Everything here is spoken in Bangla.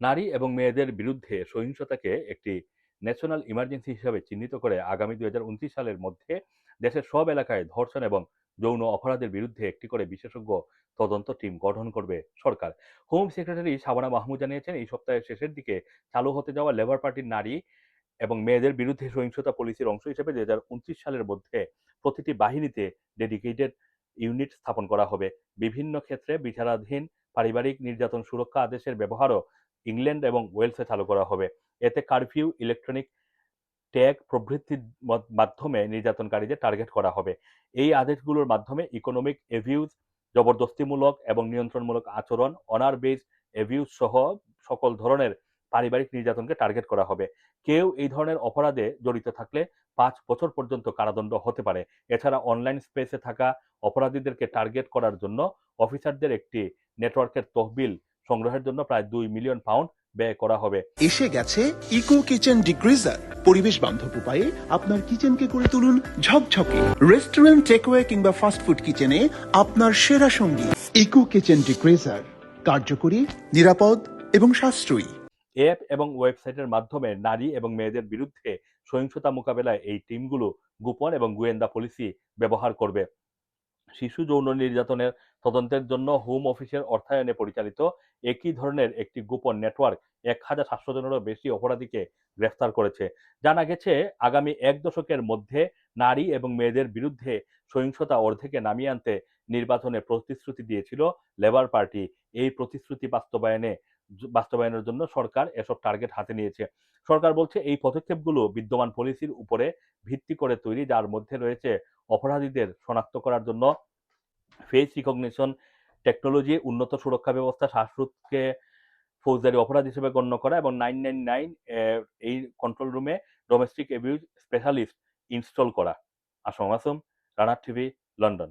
নারী এবং মেয়েদের বিরুদ্ধে সহিংসতাকে একটি ন্যাশনাল ইমার্জেন্সি হিসাবে চিহ্নিত করে আগামী দুই হাজার উনত্রিশ সালের মধ্যে দেশের সব এলাকায় ধর্ষণ এবং যৌন অপরাধের বিরুদ্ধে একটি করে বিশেষজ্ঞ তদন্ত টিম গঠন করবে সরকার। হোম সেক্রেটারি শাবানা মাহমুদ জানিয়েছেন, এই সপ্তাহের শেষের দিকে চালু হতে যাওয়া লেবার পার্টির নারী এবং মেয়েদের বিরুদ্ধে সহিংসতা পলিসির অংশ হিসেবে দুই হাজার উনত্রিশ সালের মধ্যে প্রতিটি বাহিনীতে ডেডিকেটেড ইউনিট স্থাপন করা হবে। বিভিন্ন ক্ষেত্রে বিচারাধীন, পারিবারিক নির্যাতন সুরক্ষা আদেশের ব্যবহারও ইংল্যান্ড এবং ওয়েলসে চালু করা হবে। এতে কারফিউ ইলেকট্রনিক ট্যাগ প্রভৃতির মাধ্যমে নির্যাতনকারীদের টার্গেট করা হবে। এই আদেশগুলোর মাধ্যমে ইকোনমিক এভিউজ জবরদস্তিমূলক এবং নিয়ন্ত্রণমূলক আচরণ অনার বেজ এভিউজ সহ সকল ধরনের পারিবারিক নির্যাতনকে টার্গেট করা হবে। কেউ এই ধরনের অপরাধে জড়িত থাকলে পাঁচ বছর পর্যন্ত কারাদণ্ড হতে পারে। এছাড়া অনলাইন স্পেসে থাকা অপরাধীদেরকে টার্গেট করার জন্য অফিসারদের একটি নেটওয়ার্কের তহবিল সংগ্রহের জন্য প্রায় দুই মিলিয়ন পাউন্ড ব্যয় করা হবে। এসে গেছে ইকো কিচেন ডিগ্রিজার। পরিবেশ বান্ধব উপায়ে আপনার কিচেনকে করে তুলুন ঝকঝকে। রেস্টুরেন্ট টেকওয়ে কিংবা ফাস্ট ফুড কিচেনে আপনার সেরা সঙ্গী। ইকো কিচেন ডিগ্রিজার কার্যকরী নিরাপদ এবং সাশ্রয়ী। অ্যাপ এবং ওয়েবসাইটের মাধ্যমে নারী এবং মেয়েদের বিরুদ্ধে সহিংসতা মোকাবেলায় এই টিমগুলো গোপন এবং গোয়েন্দা পলিসি ব্যবহার করবে। শিশু যৌন নির্যাতনের তদন্তের জন্য হোম অফিসের অর্থায়নে পরিচালিত একই ধরনের একটি গোপন নেটওয়ার্ক এক হাজার সাতশো জনেরও বেশি অপরাধীকে গ্রেফতার করেছে। জানা গেছে, আগামী এক দশকের মধ্যে নারী এবং মেয়েদের বিরুদ্ধে সহিংসতা অর্ধেকে নামিয়ে আনতে নির্বাচনে প্রতিশ্রুতি দিয়েছিল লেবার পার্টি এই প্রতিশ্রুতি বাস্তবায়নে বাস্তবায়নের জন্য সরকার এসব টার্গেট হাতে নিয়েছে। সরকার বলছে এই পদক্ষেপগুলো বিদ্যমান পলিসির উপরে ভিত্তি করে তৈরি, যার মধ্যে রয়েছে অপরাধীদের শনাক্ত করার জন্য ফেস রিকগনিশন টেকনোলজি উন্নত সুরক্ষা ব্যবস্থা, শ্বাসরোধকে ফৌজদারি অপরাধ হিসেবে গণ্য করা এবং নাইন নাইন নাইন এই কন্ট্রোল রুমে ডোমেস্টিক অ্যাবিউজ স্পেশালিস্ট ইনস্টল করা। আসম আসম রানার টিভি, লন্ডন।